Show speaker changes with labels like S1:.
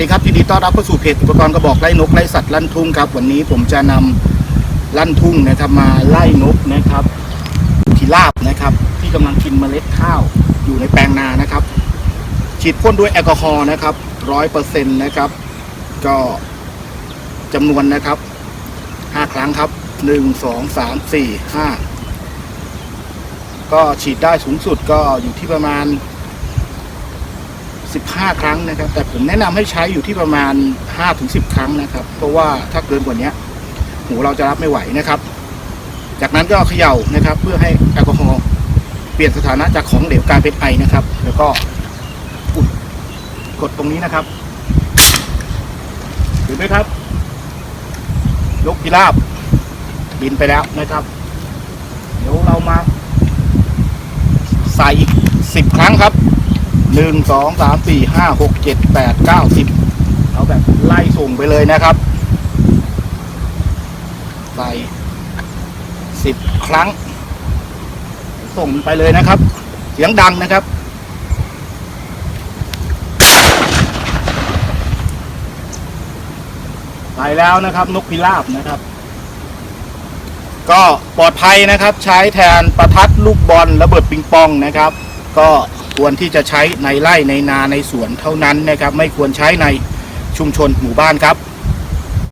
S1: ดีครับยินดีต้อนรับเข้าสู่เพจอุปกรณ์กระบอกไล่นกไล่สัตว์ลั่นทุ่งครับวันนี้ผมจะนำลั่นทุ่งนะครับมาไล่นกนะครับพิราบนะครับ ที่กำลังกินเมล็ดข้าวอยู่ในแปลงนานะครับ ฉีดพ่นด้วยแอลกอฮอล์นะครับร้อยเปอร์เซ็นต์นะครับ ก็จำนวนนะครับห้าครั้งครับหนึ่งสองสามสี่ห้าก็ฉีดได้สูงสุดก็อยู่ที่ประมาณ 15 ครั้งนะครับ แต่ผมแนะนำให้ใช้อยู่ที่ประมาณ 5-10 ครั้งนะครับ เพราะว่าถ้าเกินกว่านี้หูเราจะรับไม่ไหวนะครับ จากนั้นก็เขย่านะครับ เพื่อให้แอลกอฮอล์เปลี่ยนสถานะจากของเหลวกลายเป็นไอนะครับ แล้วก็อุดกดตรงนี้นะครับเห็นไหมครับ ยกพิราบบินไปแล้วนะครับ เดี๋ยวเรามาใส่อีก 10 ครั้งครับ หนึ่งสองสามสี่ห้าหกเจ็ดแปดเก้าสิบเอาแบบไล่ส่งไปเลยนะครับ ใส่สิบครั้ง ส่งไปเลยนะครับ เสียงดังนะครับไปแล้วนะครับ นกพิราบนะครับ ก็ปลอดภัยนะครับ ใช้แทนประทัดลูกบอลระเบิดปิงปองนะครับ ก็ ควรที่จะใช้ในไร่ในนาในสวนเท่านั้นนะครับ ไม่ควรใช้ในชุมชนหมู่บ้านครับ